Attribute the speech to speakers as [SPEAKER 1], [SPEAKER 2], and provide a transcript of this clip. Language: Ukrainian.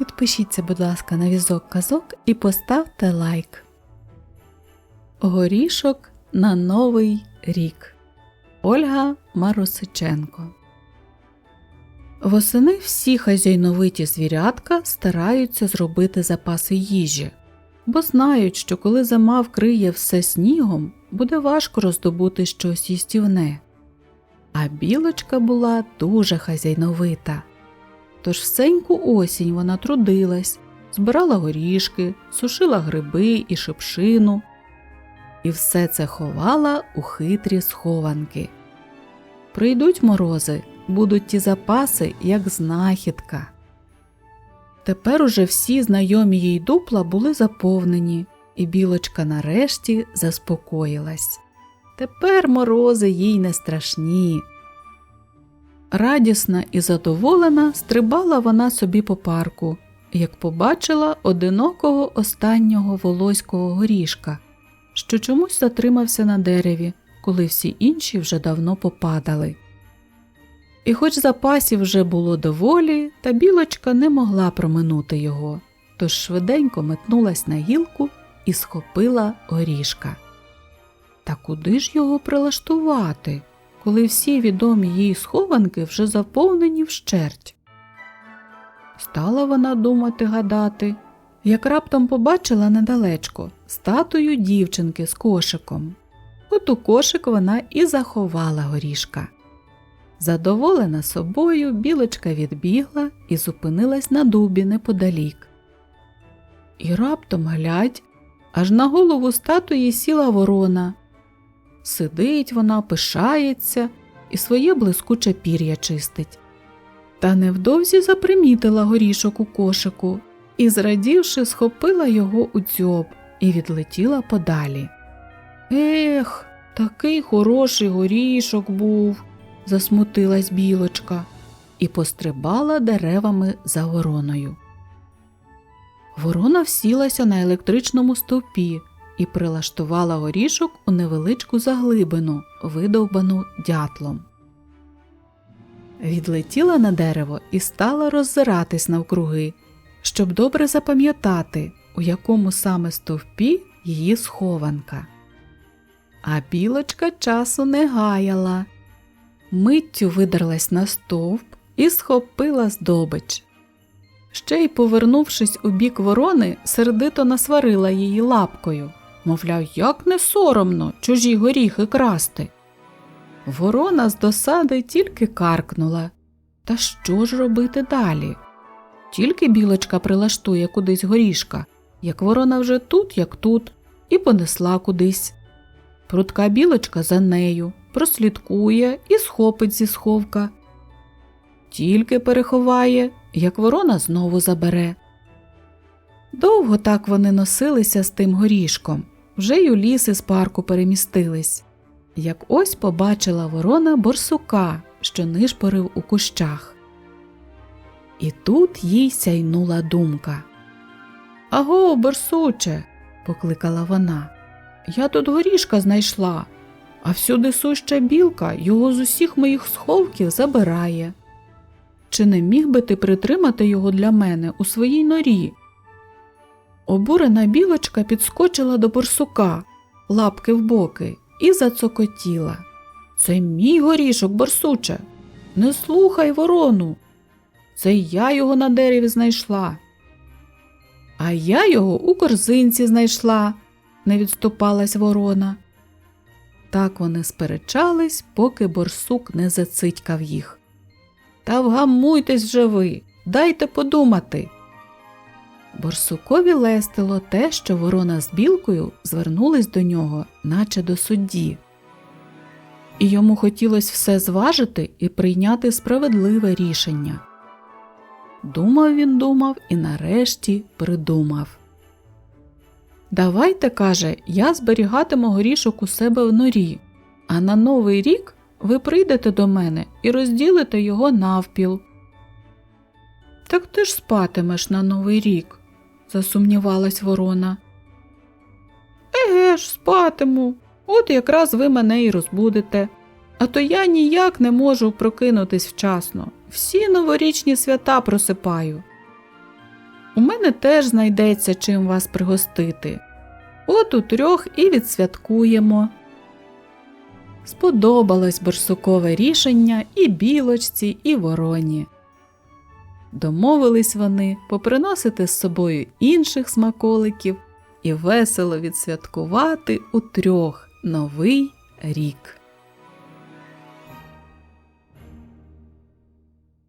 [SPEAKER 1] Підпишіться, будь ласка, на візок казок і поставте лайк. Горішок на Новий рік. Ольга Марусиченко. Восени всі хазяйновиті звірятка стараються зробити запаси їжі, бо знають, що коли зима вкриє все снігом, буде важко роздобути щось їстівне. А білочка була дуже хазяйновита. Тож всеньку осінь вона трудилась, збирала горішки, сушила гриби і шипшину, і все це ховала у хитрі схованки. Прийдуть морози, будуть ті запаси, як знахідка. Тепер уже всі знайомі їй дупла були заповнені, і білочка нарешті заспокоїлась. Тепер морози їй не страшні. Радісна і задоволена стрибала вона собі по парку, як побачила одинокого останнього волоського горішка, що чомусь затримався на дереві, коли всі інші вже давно попадали. І хоч запасів вже було доволі, та білочка не могла проминути його, тож швиденько метнулась на гілку і схопила горішка. Та куди ж його прилаштувати, коли всі відомі їй схованки вже заповнені вщерть? Стала вона думати гадати, як раптом побачила недалечко статую дівчинки з кошиком. От у кошик вона і заховала горішка. Задоволена собою, білочка відбігла і зупинилась на дубі неподалік. І раптом глядь, аж на голову статуї сіла ворона. Сидить вона, пишається і своє блискуче пір'я чистить. Та невдовзі запримітила горішок у кошику і, зрадівши, схопила його у дзьоб і відлетіла подалі. Ех, такий хороший горішок був, засмутилась білочка і пострибала деревами за вороною. Ворона всілася на електричному стовпі і прилаштувала горішок у невеличку заглибину, видовбану дятлом. Відлетіла на дерево і стала роззиратись навкруги, щоб добре запам'ятати, у якому саме стовпі її схованка. А білочка часу не гаяла. Миттю видерлась на стовп і схопила здобич. Ще й, повернувшись у бік ворони, сердито насварила її лапкою, мовляв, як не соромно чужі горіхи красти. Ворона з досади тільки каркнула. Та що ж робити далі? Тільки білочка прилаштує кудись горішка, як ворона вже тут, як тут, і понесла кудись. Прудка білочка за нею прослідкує і схопить зі сховка. Тільки переховає, як ворона знову забере. Довго так вони носилися з тим горішком, вже й у ліс із парку перемістились. Як ось побачила ворона борсука, що нишпорив у кущах. І тут їй сяйнула думка. Аго, борсуче, покликала вона. Я тут горішка знайшла, а всюди суща білка його з усіх моїх сховків забирає. Чи не міг би ти притримати його для мене у своїй норі? Обурена білочка підскочила до борсука, лапки в боки, і зацокотіла. Це мій горішок, борсуче. Не слухай ворону. Це я його на дереві знайшла. А я його у корзинці знайшла, не відступалась ворона. Так вони сперечались, поки борсук не зацитькав їх. Та вгамуйтесь же ви, дайте подумати. Борсукові лестило те, що ворона з білкою звернулись до нього, наче до судді. І йому хотілося все зважити і прийняти справедливе рішення. Думав він думав і нарешті придумав. Давайте, каже, я зберігатиму горішок у себе в норі, а на новий рік ви прийдете до мене і розділите його навпіл. Так ти ж спатимеш на новий рік, засумнівалась ворона. Еге ж, спатиму. От якраз ви мене і розбудете. А то я ніяк не можу прокинутись вчасно. Всі новорічні свята просипаю. У мене теж знайдеться чим вас пригостити. От у трьох і відсвяткуємо. Сподобалось борсукове рішення і білочці, і вороні. Домовились вони поприносити з собою інших смаколиків і весело відсвяткувати у трьох новий рік.